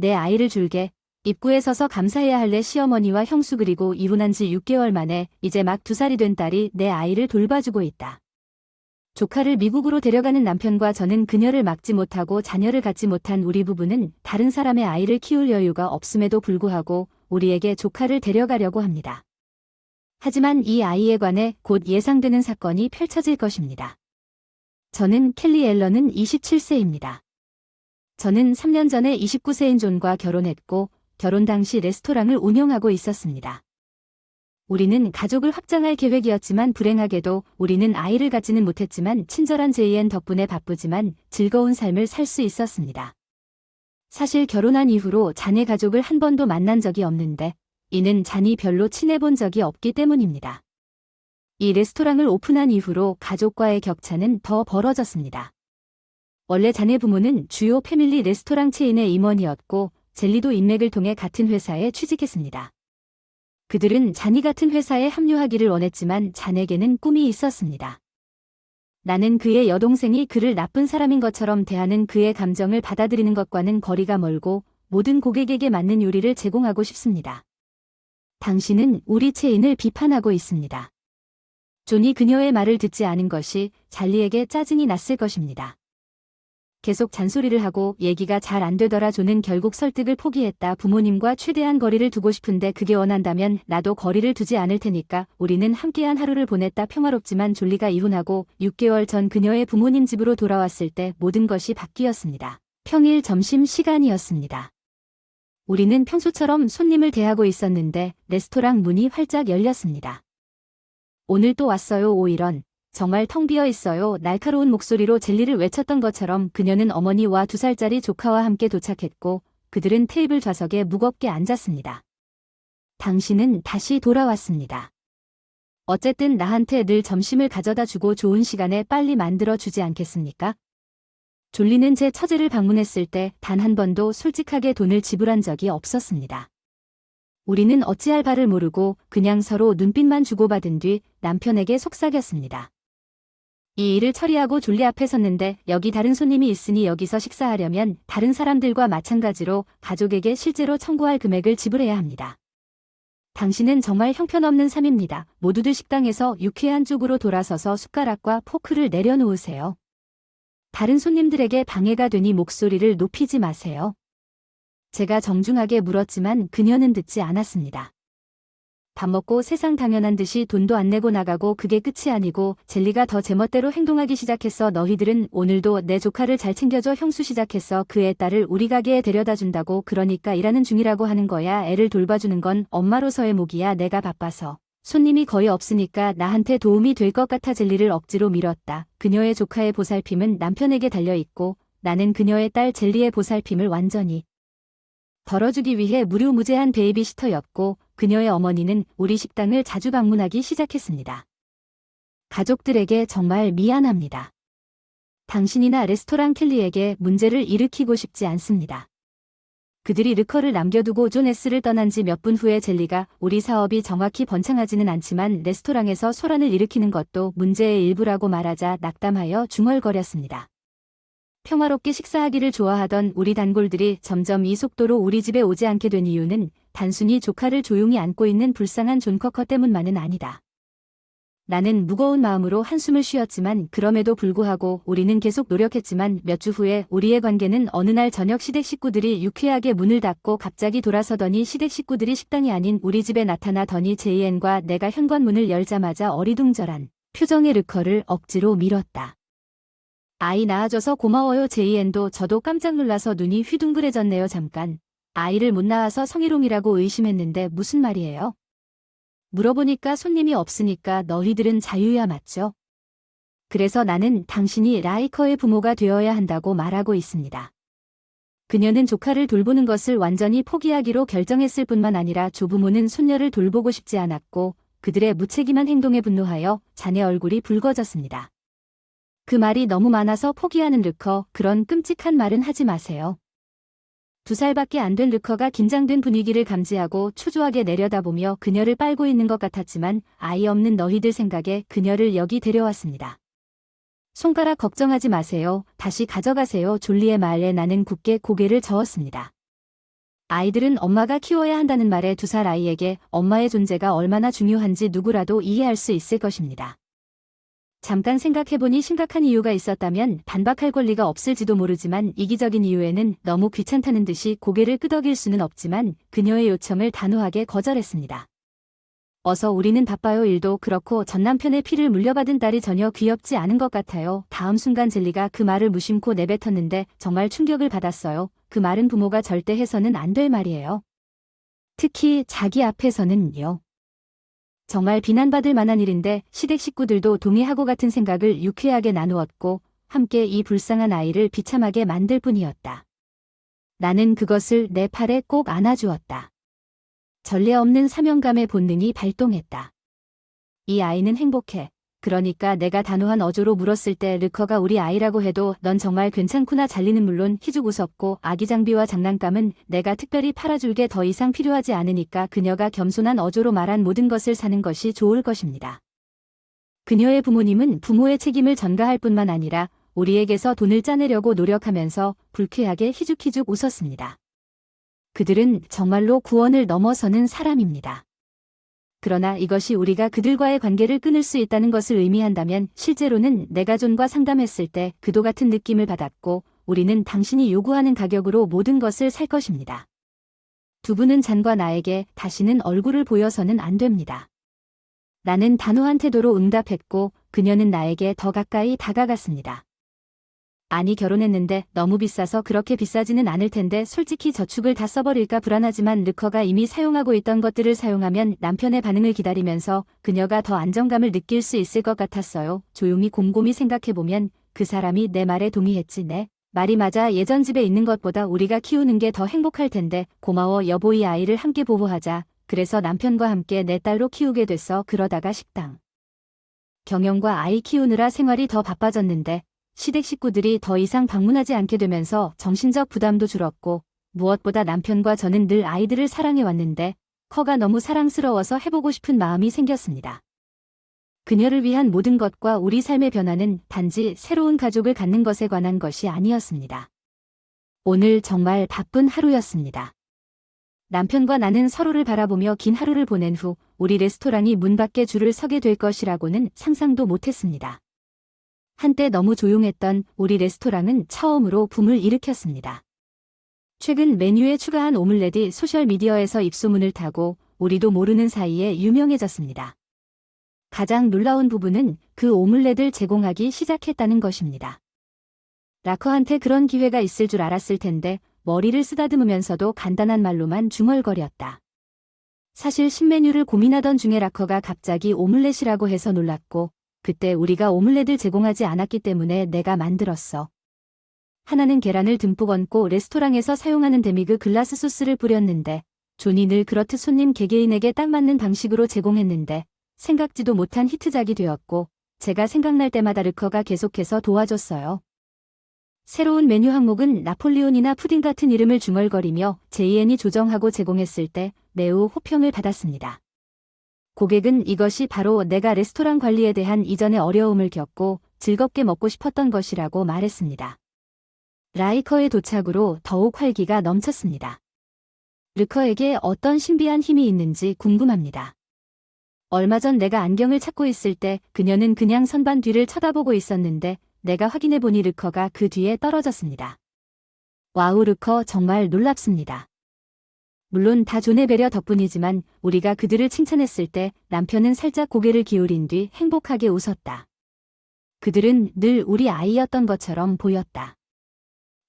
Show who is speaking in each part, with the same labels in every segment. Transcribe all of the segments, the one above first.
Speaker 1: 내 아이를 줄게. 입구에 서서 감사해야 할래 시어머니와 형수 그리고 이혼한 지 6개월 만에 이제 막두 살이 된 딸이 내 아이를 돌봐주고 있다. 조카를 미국으로 데려가는 남편과 저는 그녀를 막지 못하고 자녀를 갖지 못한 우리 부부는 다른 사람의 아이를 키울 여유가 없음에도 불구하고 우리에게 조카를 데려가려고 합니다. 하지만 이 아이에 관해 곧 예상되는 사건이 펼쳐질 것입니다. 저는 켈리 앨런은 27세입니다. 저는 3년 전에 29세인 존과 결혼했고 결혼 당시 레스토랑을 운영하고 있었습니다. 우리는 가족을 확장할 계획이었지만 불행하게도 우리는 아이를 갖지는 못했지만 친절한 제이엔 덕분에 바쁘지만 즐거운 삶을 살 수 있었습니다. 사실 결혼한 이후로 자네 가족을 한 번도 만난 적이 없는데 이는 잔이 별로 친해본 적이 없기 때문입니다. 이 레스토랑을 오픈한 이후로 가족과의 격차는 더 벌어졌습니다. 원래 자네 부모는 주요 패밀리 레스토랑 체인의 임원이었고 젤리도 인맥을 통해 같은 회사에 취직했습니다. 그들은 자니 같은 회사에 합류하기를 원했지만 잔에게는 꿈이 있었습니다. 나는 그의 여동생이 그를 나쁜 사람인 것처럼 대하는 그의 감정을 받아들이는 것과는 거리가 멀고 모든 고객에게 맞는 요리를 제공하고 싶습니다. 당신은 우리 체인을 비판하고 있습니다. 존이 그녀의 말을 듣지 않은 것이 잘리에게 짜증이 났을 것입니다. 계속 잔소리를 하고 얘기가 잘 안 되더라 존은 결국 설득을 포기했다. 부모님과 최대한 거리를 두고 싶은데 그게 원한다면 나도 거리를 두지 않을 테니까 우리는 함께한 하루를 보냈다. 평화롭지만 졸리가 이혼하고 6개월 전 그녀의 부모님 집으로 돌아왔을 때 모든 것이 바뀌었습니다. 평일 점심 시간이었습니다. 우리는 평소처럼 손님을 대하고 있었는데 레스토랑 문이 활짝 열렸습니다. 오늘 또 왔어요 오이런. 정말 텅 비어 있어요. 날카로운 목소리로 젤리를 외쳤던 것처럼 그녀는 어머니와 두 살짜리 조카와 함께 도착했고 그들은 테이블 좌석에 무겁게 앉았습니다. 당신은 다시 돌아왔습니다. 어쨌든 나한테 늘 점심을 가져다 주고 좋은 시간에 빨리 만들어 주지 않겠습니까? 졸리는 제 처제를 방문했을 때 단 한 번도 솔직하게 돈을 지불한 적이 없었습니다. 우리는 어찌할 바를 모르고 그냥 서로 눈빛만 주고받은 뒤 남편에게 속삭였습니다. 이 일을 처리하고 졸리 앞에 섰는데 여기 다른 손님이 있으니 여기서 식사하려면 다른 사람들과 마찬가지로 가족에게 실제로 청구할 금액을 지불해야 합니다. 당신은 정말 형편없는 삶입니다. 모두들 식당에서 유쾌한 쪽으로 돌아서서 숟가락과 포크를 내려놓으세요. 다른 손님들에게 방해가 되니 목소리를 높이지 마세요. 제가 정중하게 물었지만 그녀는 듣지 않았습니다. 밥 먹고 세상 당연한 듯이 돈도 안 내고 나가고 그게 끝이 아니고 젤리가 더 제멋대로 행동하기 시작했어. 너희들은 오늘도 내 조카를 잘 챙겨줘 형수 시작했어. 그의 딸을 우리 가게에 데려다 준다고 그러니까 일하는 중이라고 하는 거야. 애를 돌봐주는 건 엄마로서의 목이야. 내가 바빠서. 손님이 거의 없으니까 나한테 도움이 될 것 같아 젤리를 억지로 밀었다. 그녀의 조카의 보살핌은 남편에게 달려있고 나는 그녀의 딸 젤리의 보살핌을 완전히 덜어주기 위해 무료무제한 베이비시터였고 그녀의 어머니는 우리 식당을 자주 방문하기 시작했습니다. 가족들에게 정말 미안합니다. 당신이나 레스토랑 켈리에게 문제를 일으키고 싶지 않습니다. 그들이 르커를 남겨두고 존 S를 떠난 지 몇 분 후에 젤리가 우리 사업이 정확히 번창하지는 않지만 레스토랑에서 소란을 일으키는 것도 문제의 일부라고 말하자 낙담하여 중얼거렸습니다. 평화롭게 식사하기를 좋아하던 우리 단골들이 점점 이 속도로 우리 집에 오지 않게 된 이유는 단순히 조카를 조용히 안고 있는 불쌍한 존 커커 때문만은 아니다. 나는 무거운 마음으로 한숨을 쉬었지만 그럼에도 불구하고 우리는 계속 노력했지만 몇 주 후에 우리의 관계는 어느 날 저녁 시댁 식구들이 유쾌하게 문을 닫고 갑자기 돌아서더니 시댁 식구들이 식당이 아닌 우리 집에 나타나더니 제이엔과 내가 현관문을 열자마자 어리둥절한 표정의 르커를 억지로 밀었다. 아이 낳아줘서 고마워요 제이엔도 저도 깜짝 놀라서 눈이 휘둥그레졌네요 잠깐. 아이를 못 낳아서 성희롱이라고 의심했는데 무슨 말이에요? 물어보니까 손님이 없으니까 너희들은 자유야 맞죠? 그래서 나는 당신이 라이커의 부모가 되어야 한다고 말하고 있습니다. 그녀는 조카를 돌보는 것을 완전히 포기하기로 결정했을 뿐만 아니라 조부모는 손녀를 돌보고 싶지 않았고 그들의 무책임한 행동에 분노하여 자네 얼굴이 붉어졌습니다. 그 말이 너무 많아서 포기하는 르커, 그런 끔찍한 말은 하지 마세요. 두 살밖에 안 된 르커가 긴장된 분위기를 감지하고 초조하게 내려다보며 그녀를 빨고 있는 것 같았지만 아이 없는 너희들 생각에 그녀를 여기 데려왔습니다. 손가락 걱정하지 마세요. 다시 가져가세요. 졸리의 말에 나는 굳게 고개를 저었습니다. 아이들은 엄마가 키워야 한다는 말에 두 살 아이에게 엄마의 존재가 얼마나 중요한지 누구라도 이해할 수 있을 것입니다. 잠깐 생각해보니 심각한 이유가 있었다면 반박할 권리가 없을지도 모르지만 이기적인 이유에는 너무 귀찮다는 듯이 고개를 끄덕일 수는 없지만 그녀의 요청을 단호하게 거절했습니다. 어서 우리는 바빠요 일도 그렇고 전 남편의 피를 물려받은 딸이 전혀 귀엽지 않은 것 같아요. 다음 순간 젤리가 그 말을 무심코 내뱉었는데 정말 충격을 받았어요. 그 말은 부모가 절대 해서는 안 될 말이에요. 특히 자기 앞에서는요. 정말 비난받을 만한 일인데 시댁 식구들도 동의하고 같은 생각을 유쾌하게 나누었고 함께 이 불쌍한 아이를 비참하게 만들 뿐이었다. 나는 그것을 내 팔에 꼭 안아주었다. 전례 없는 사명감의 본능이 발동했다. 이 아이는 행복해. 그러니까 내가 단호한 어조로 물었을 때 르커가 우리 아이라고 해도 넌 정말 괜찮구나 잘리는 물론 희죽 웃었고 아기 장비와 장난감은 내가 특별히 팔아줄 게 더 이상 필요하지 않으니까 그녀가 겸손한 어조로 말한 모든 것을 사는 것이 좋을 것입니다. 그녀의 부모님은 부모의 책임을 전가할 뿐만 아니라 우리에게서 돈을 짜내려고 노력하면서 불쾌하게 희죽희죽 웃었습니다. 그들은 정말로 구원을 넘어서는 사람입니다. 그러나 이것이 우리가 그들과의 관계를 끊을 수 있다는 것을 의미한다면 실제로는 내가 존과 상담했을 때 그도 같은 느낌을 받았고 우리는 당신이 요구하는 가격으로 모든 것을 살 것입니다. 두 분은 잔과 나에게 다시는 얼굴을 보여서는 안 됩니다. 나는 단호한 태도로 응답했고 그녀는 나에게 더 가까이 다가갔습니다. 아니 결혼했는데 너무 비싸서 그렇게 비싸지는 않을 텐데 솔직히 저축을 다 써버릴까 불안하지만 르커가 이미 사용하고 있던 것들을 사용하면 남편의 반응을 기다리면서 그녀가 더 안정감을 느낄 수 있을 것 같았어요. 조용히 곰곰이 생각해보면 그 사람이 내 말에 동의했지 네. 말이 맞아 예전 집에 있는 것보다 우리가 키우는 게 더 행복할 텐데 고마워 여보 이 아이를 함께 보호하자. 그래서 남편과 함께 내 딸로 키우게 됐어. 그러다가 식당. 경영과 아이 키우느라 생활이 더 바빠졌는데 시댁 식구들이 더 이상 방문하지 않게 되면서 정신적 부담도 줄었고 무엇보다 남편과 저는 늘 아이들을 사랑해 왔는데 커가 너무 사랑스러워서 해보고 싶은 마음이 생겼습니다. 그녀를 위한 모든 것과 우리 삶의 변화는 단지 새로운 가족을 갖는 것에 관한 것이 아니었습니다. 오늘 정말 바쁜 하루였습니다. 남편과 나는 서로를 바라보며 긴 하루를 보낸 후 우리 레스토랑이 문 밖에 줄을 서게 될 것이라고는 상상도 못했습니다. 한때 너무 조용했던 우리 레스토랑은 처음으로 붐을 일으켰습니다. 최근 메뉴에 추가한 오믈렛이 소셜미디어에서 입소문을 타고 우리도 모르는 사이에 유명해졌습니다. 가장 놀라운 부분은 그 오믈렛을 제공하기 시작했다는 것입니다. 라커한테 그런 기회가 있을 줄 알았을 텐데 머리를 쓰다듬으면서도 간단한 말로만 중얼거렸다. 사실 신메뉴를 고민하던 중에 라커가 갑자기 오믈렛이라고 해서 놀랐고 그때 우리가 오믈렛을 제공하지 않았기 때문에 내가 만들었어. 하나는 계란을 듬뿍 얹고 레스토랑에서 사용하는 데미그 글라스 소스를 뿌렸는데 존이 늘 그렇듯 손님 개개인에게 딱 맞는 방식으로 제공했는데 생각지도 못한 히트작이 되었고 제가 생각날 때마다 르커가 계속해서 도와줬어요. 새로운 메뉴 항목은 나폴리온이나 푸딩 같은 이름을 중얼거리며 JN이 조정하고 제공했을 때 매우 호평을 받았습니다. 고객은 이것이 바로 내가 레스토랑 관리에 대한 이전의 어려움을 겪고 즐겁게 먹고 싶었던 것이라고 말했습니다. 라이커의 도착으로 더욱 활기가 넘쳤습니다. 르커에게 어떤 신비한 힘이 있는지 궁금합니다. 얼마 전 내가 안경을 찾고 있을 때 그녀는 그냥 선반 뒤를 쳐다보고 있었는데 내가 확인해보니 르커가 그 뒤에 떨어졌습니다. 와우 르커 정말 놀랍습니다. 물론 다 존의 배려 덕분이지만 우리가 그들을 칭찬했을 때 남편은 살짝 고개를 기울인 뒤 행복하게 웃었다. 그들은 늘 우리 아이였던 것처럼 보였다.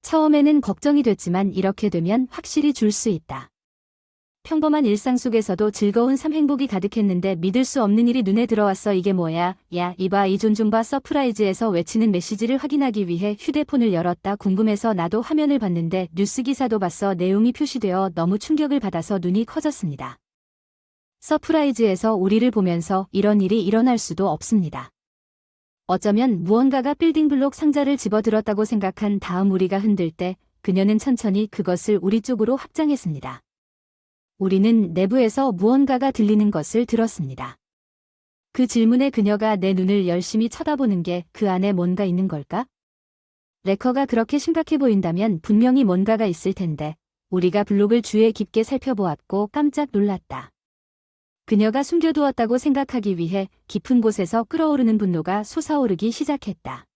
Speaker 1: 처음에는 걱정이 됐지만 이렇게 되면 확실히 줄 수 있다. 평범한 일상 속에서도 즐거운 삼행복이 가득했는데 믿을 수 없는 일이 눈에 들어왔어 이게 뭐야 야 이봐 이존 좀봐 서프라이즈에서 외치는 메시지를 확인하기 위해 휴대폰을 열었다 궁금해서 나도 화면을 봤는데 뉴스 기사도 봤어 내용이 표시되어 너무 충격을 받아서 눈이 커졌습니다. 서프라이즈에서 우리를 보면서 이런 일이 일어날 수도 없습니다. 어쩌면 무언가가 빌딩 블록 상자를 집어들었다고 생각한 다음 우리가 흔들 때 그녀는 천천히 그것을 우리 쪽으로 확장했습니다. 우리는 내부에서 무언가가 들리는 것을 들었습니다. 그 질문에 그녀가 내 눈을 열심히 쳐다보는 게 그 안에 뭔가 있는 걸까? 레커가 그렇게 심각해 보인다면 분명히 뭔가가 있을 텐데 우리가 블록을 주의 깊게 살펴보았고 깜짝 놀랐다. 그녀가 숨겨두었다고 생각하기 위해 깊은 곳에서 끓어오르는 분노가 솟아오르기 시작했다.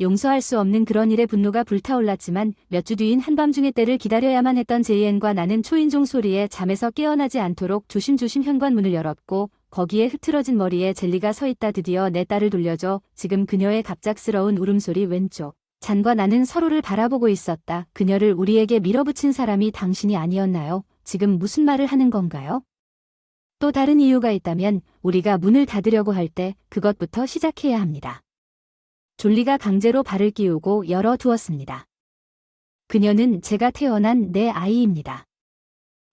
Speaker 1: 용서할 수 없는 그런 일에 분노가 불타올랐지만 몇 주 뒤인 한밤중의 때를 기다려야만 했던 제이엔과 나는 초인종 소리에 잠에서 깨어나지 않도록 조심조심 현관문을 열었고 거기에 흐트러진 머리에 젤리가 서 있다 드디어 내 딸을 돌려줘 지금 그녀의 갑작스러운 울음소리 왼쪽 잔과 나는 서로를 바라보고 있었다. 그녀를 우리에게 밀어붙인 사람이 당신이 아니었나요? 지금 무슨 말을 하는 건가요? 또 다른 이유가 있다면 우리가 문을 닫으려고 할 때 그것부터 시작해야 합니다. 졸리가 강제로 발을 끼우고 열어 두었습니다. 그녀는 제가 태어난 내 아이입니다.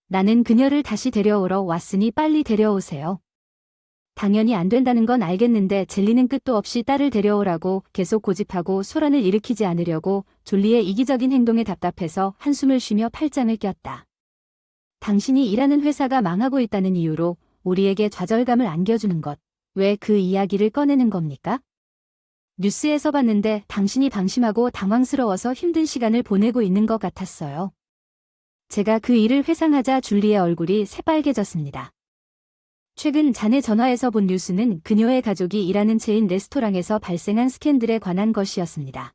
Speaker 1: 나는 그녀를 다시 데려오러 왔으니 빨리 데려오세요. 당연히 안 된다는 건 알겠는데 젤리는 끝도 없이 딸을 데려오라고 계속 고집하고 소란을 일으키지 않으려고 졸리의 이기적인 행동에 답답해서 한숨을 쉬며 팔짱을 꼈다. 당신이 일하는 회사가 망하고 있다는 이유로 우리에게 좌절감을 안겨주는 것, 왜 그 이야기를 꺼내는 겁니까? 뉴스에서 봤는데 당신이 방심하고 당황스러워서 힘든 시간을 보내고 있는 것 같았어요. 제가 그 일을 회상하자 줄리의 얼굴이 새빨개졌습니다. 최근 자네 전화에서 본 뉴스는 그녀의 가족이 일하는 체인 레스토랑에서 발생한 스캔들에 관한 것이었습니다.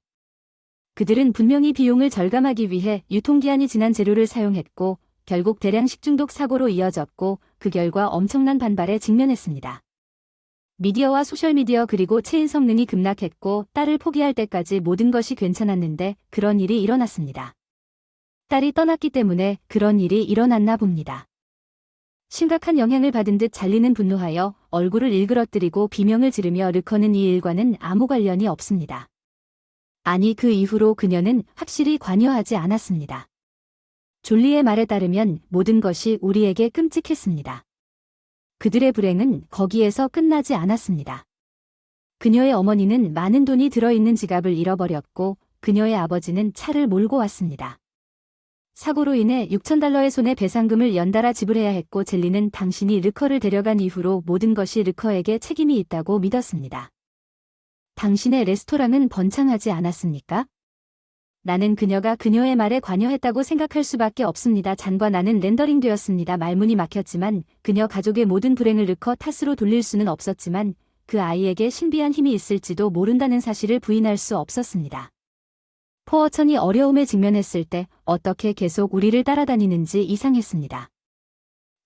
Speaker 1: 그들은 분명히 비용을 절감하기 위해 유통기한이 지난 재료를 사용했고 결국 대량 식중독 사고로 이어졌고 그 결과 엄청난 반발에 직면했습니다. 미디어와 소셜미디어 그리고 체인 성능이 급락했고 딸을 포기할 때까지 모든 것이 괜찮았는데 그런 일이 일어났습니다. 딸이 떠났기 때문에 그런 일이 일어났나 봅니다. 심각한 영향을 받은 듯 잘리는 분노하여 얼굴을 일그러뜨리고 비명을 지르며 르커는 이 일과는 아무 관련이 없습니다. 아니 그 이후로 그녀는 확실히 관여하지 않았습니다. 졸리의 말에 따르면 모든 것이 우리에게 끔찍했습니다. 그들의 불행은 거기에서 끝나지 않았습니다. 그녀의 어머니는 많은 돈이 들어있는 지갑을 잃어버렸고 그녀의 아버지는 차를 몰고 왔습니다. 사고로 인해 6천달러의 손해 배상금을 연달아 지불해야 했고 젤리는 당신이 르커를 데려간 이후로 모든 것이 르커에게 책임이 있다고 믿었습니다. 당신의 레스토랑은 번창하지 않았습니까? 나는 그녀가 그녀의 말에 관여했다고 생각할 수밖에 없습니다. 잔과 나는 렌더링 되었습니다. 말문이 막혔지만 그녀 가족의 모든 불행을 르커 탓으로 돌릴 수는 없었지만 그 아이에게 신비한 힘이 있을지도 모른다는 사실을 부인할 수 없었습니다. 포어천이 어려움에 직면했을 때 어떻게 계속 우리를 따라다니는지 이상했습니다.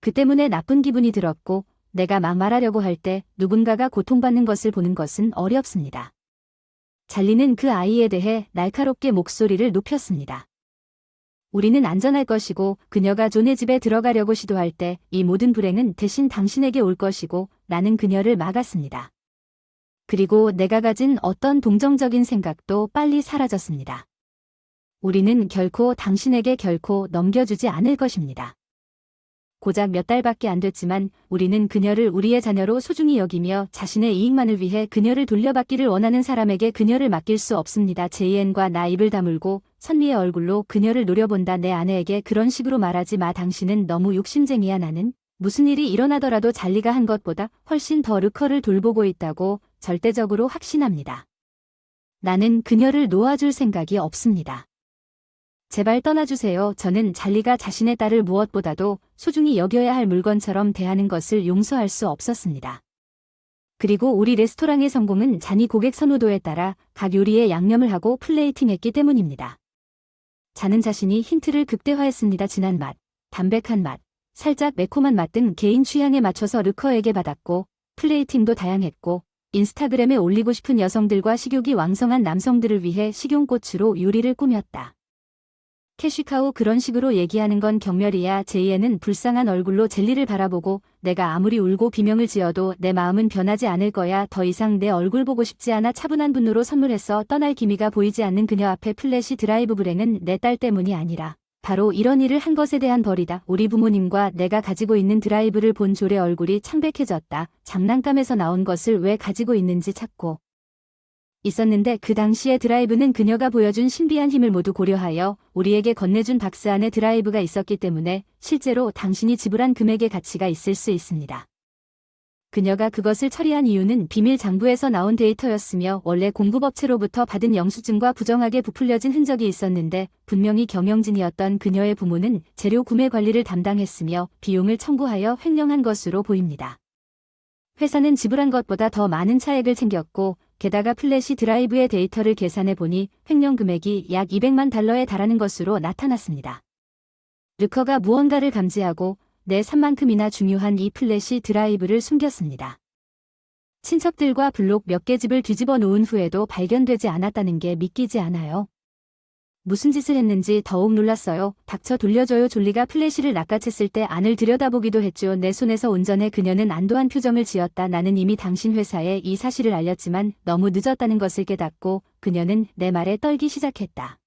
Speaker 1: 그 때문에 나쁜 기분이 들었고 내가 막 말하려고 할 때 누군가가 고통받는 것을 보는 것은 어렵습니다. 잘리는 그 아이에 대해 날카롭게 목소리를 높였습니다. 우리는 안전할 것이고 그녀가 존의 집에 들어가려고 시도할 때 이 모든 불행은 대신 당신에게 올 것이고 나는 그녀를 막았습니다. 그리고 내가 가진 어떤 동정적인 생각도 빨리 사라졌습니다. 우리는 결코 당신에게 결코 넘겨주지 않을 것입니다. 고작 몇 달밖에 안 됐지만 우리는 그녀를 우리의 자녀로 소중히 여기며 자신의 이익만을 위해 그녀를 돌려받기를 원하는 사람에게 그녀를 맡길 수 없습니다. 제이엔과 나 입을 다물고 선미의 얼굴로 그녀를 노려본다. 내 아내에게 그런 식으로 말하지 마. 당신은 너무 욕심쟁이야. 나는 무슨 일이 일어나더라도 잘리가 한 것보다 훨씬 더 르커를 돌보고 있다고 절대적으로 확신합니다. 나는 그녀를 놓아줄 생각이 없습니다. 제발 떠나주세요. 저는 잘리가 자신의 딸을 무엇보다도 소중히 여겨야 할 물건처럼 대하는 것을 용서할 수 없었습니다. 그리고 우리 레스토랑의 성공은 잔이 고객 선호도에 따라 각 요리에 양념을 하고 플레이팅했기 때문입니다. 잔은 자신이 힌트를 극대화했습니다. 진한 맛, 담백한 맛, 살짝 매콤한 맛 등 개인 취향에 맞춰서 르커에게 받았고 플레이팅도 다양했고 인스타그램에 올리고 싶은 여성들과 식욕이 왕성한 남성들을 위해 식용꽃으로 요리를 꾸몄다. 캐시카우 그런 식으로 얘기하는 건 경멸이야. 제이에는 불쌍한 얼굴로 젤리를 바라보고 내가 아무리 울고 비명을 지어도 내 마음은 변하지 않을 거야. 더 이상 내 얼굴 보고 싶지 않아 차분한 분노로 선물했어. 떠날 기미가 보이지 않는 그녀 앞에 플래시 드라이브 불행은 내 딸 때문이 아니라 바로 이런 일을 한 것에 대한 벌이다. 우리 부모님과 내가 가지고 있는 드라이브를 본 졸의 얼굴이 창백해졌다. 장난감에서 나온 것을 왜 가지고 있는지 찾고 있었는데 그 당시의 드라이브는 그녀가 보여준 신비한 힘을 모두 고려하여 우리에게 건네준 박스 안에 드라이브가 있었기 때문에 실제로 당신이 지불한 금액의 가치가 있을 수 있습니다. 그녀가 그것을 처리한 이유는 비밀 장부에서 나온 데이터였으며 원래 공급업체로부터 받은 영수증과 부정하게 부풀려진 흔적이 있었는데 분명히 경영진이었던 그녀의 부모는 재료 구매 관리를 담당했으며 비용을 청구하여 횡령한 것으로 보입니다. 회사는 지불한 것보다 더 많은 차액을 챙겼고 게다가 플래시 드라이브의 데이터를 계산해 보니 횡령 금액이 약 200만 달러에 달하는 것으로 나타났습니다. 르커가 무언가를 감지하고 내 산만큼이나 중요한 이 플래시 드라이브를 숨겼습니다. 친척들과 블록 몇 개 집을 뒤집어 놓은 후에도 발견되지 않았다는 게 믿기지 않아요. 무슨 짓을 했는지 더욱 놀랐어요. 닥쳐 돌려줘요. 졸리가 플래시를 낚아챘을 때 안을 들여다보기도 했죠. 내 손에서 온전해 그녀는 안도한 표정을 지었다. 나는 이미 당신 회사에 이 사실을 알렸지만 너무 늦었다는 것을 깨닫고 그녀는 내 말에 떨기 시작했다.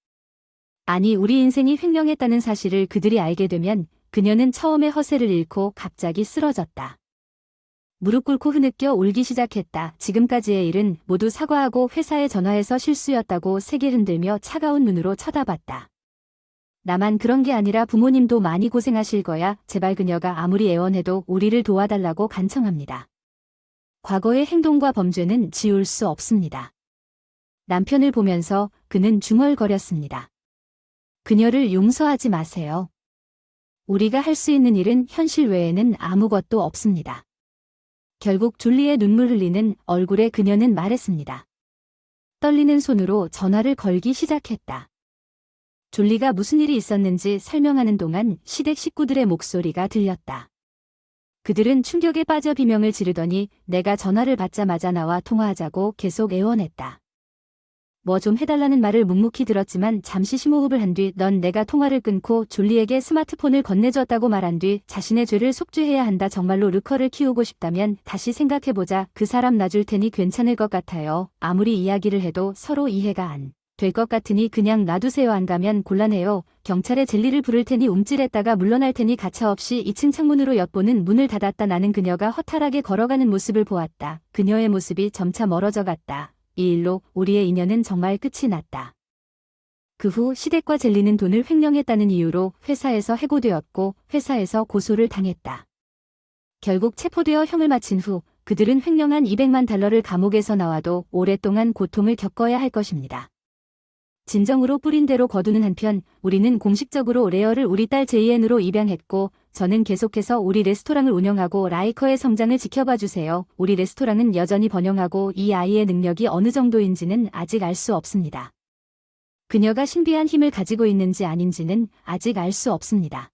Speaker 1: 아니 우리 인생이 횡령했다는 사실을 그들이 알게 되면 그녀는 처음에 허세를 잃고 갑자기 쓰러졌다. 무릎 꿇고 흐느껴 울기 시작했다. 지금까지의 일은 모두 사과하고 회사에 전화해서 실수였다고 세게 흔들며 차가운 눈으로 쳐다봤다. 나만 그런 게 아니라 부모님도 많이 고생하실 거야. 제발 그녀가 아무리 애원해도 우리를 도와달라고 간청합니다. 과거의 행동과 범죄는 지울 수 없습니다. 남편을 보면서 그는 중얼거렸습니다. 그녀를 용서하지 마세요. 우리가 할 수 있는 일은 현실 외에는 아무것도 없습니다. 결국 졸리의 눈물 흘리는 얼굴에 그녀는 말했습니다. 떨리는 손으로 전화를 걸기 시작했다. 졸리가 무슨 일이 있었는지 설명하는 동안 시댁 식구들의 목소리가 들렸다. 그들은 충격에 빠져 비명을 지르더니 내가 전화를 받자마자 나와 통화하자고 계속 애원했다. 뭐 좀 해달라는 말을 묵묵히 들었지만 잠시 심호흡을 한 뒤 넌 내가 통화를 끊고 졸리에게 스마트폰을 건네줬다고 말한 뒤 자신의 죄를 속죄해야 한다 정말로 르커를 키우고 싶다면 다시 생각해보자. 그 사람 놔줄 테니 괜찮을 것 같아요. 아무리 이야기를 해도 서로 이해가 안 될 것 같으니 그냥 놔두세요. 안 가면 곤란해요. 경찰에 젤리를 부를 테니 움찔했다가 물러날 테니 가차없이 2층 창문으로 엿보는 문을 닫았다. 나는 그녀가 허탈하게 걸어가는 모습을 보았다. 그녀의 모습이 점차 멀어져 갔다 이 일로 우리의 인연은 정말 끝이 났다. 그 후 시댁과 젤리는 돈을 횡령했다는 이유로 회사에서 해고되었고 회사에서 고소를 당했다. 결국 체포되어 형을 마친 후 그들은 횡령한 200만 달러를 감옥에서 나와도 오랫동안 고통을 겪어야 할 것입니다. 진정으로 뿌린 대로 거두는 한편 우리는 공식적으로 레어를 우리 딸 제이엔으로 입양했고 저는 계속해서 우리 레스토랑을 운영하고 라이커의 성장을 지켜봐 주세요. 우리 레스토랑은 여전히 번영하고 이 아이의 능력이 어느 정도인지는 아직 알 수 없습니다. 그녀가 신비한 힘을 가지고 있는지 아닌지는 아직 알 수 없습니다.